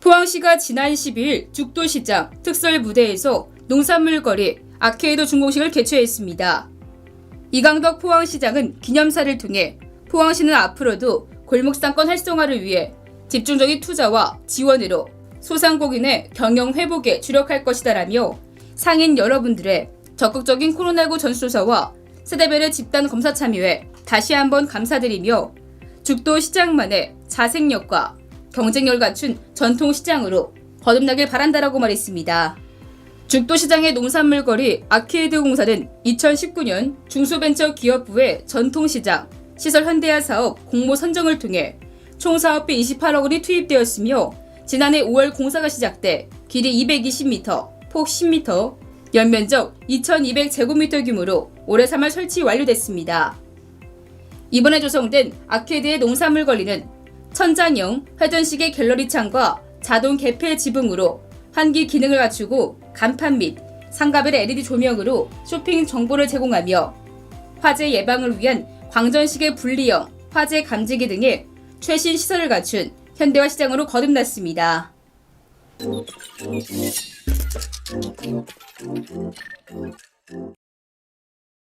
포항시가 지난 12일 죽도시장 특설 무대에서 농산물 거리 아케이드 준공식을 개최했습니다. 이강덕 포항시장은 기념사를 통해 포항시는 앞으로도 골목상권 활성화를 위해 집중적인 투자와 지원으로 소상공인의 경영 회복에 주력할 것이다라며 상인 여러분들의 적극적인 코로나19 전수조사와 세대별의 집단 검사 참여에 다시 한번 감사드리며 죽도 시장만의 자생력과 경쟁력을 갖춘 전통 시장으로 거듭나길 바란다라고 말했습니다. 죽도시장의 농산물 거리 아케이드 공사는 2019년 중소벤처기업부의 전통시장 시설 현대화 사업 공모 선정을 통해 총 사업비 28억 원이 투입되었으며 지난해 5월 공사가 시작돼 길이 220m, 폭 10m, 연면적 2,200제곱미터 규모로 올해 3월 설치 완료됐습니다. 이번에 조성된 아케이드의 농산물 거리는 천장형 회전식의 갤러리 창과 자동 개폐 지붕으로 환기 기능을 갖추고 간판 및 상가별의 LED 조명으로 쇼핑 정보를 제공하며 화재 예방을 위한 광전식의 분리형 화재 감지기 등의 최신 시설을 갖춘 현대화 시장으로 거듭났습니다.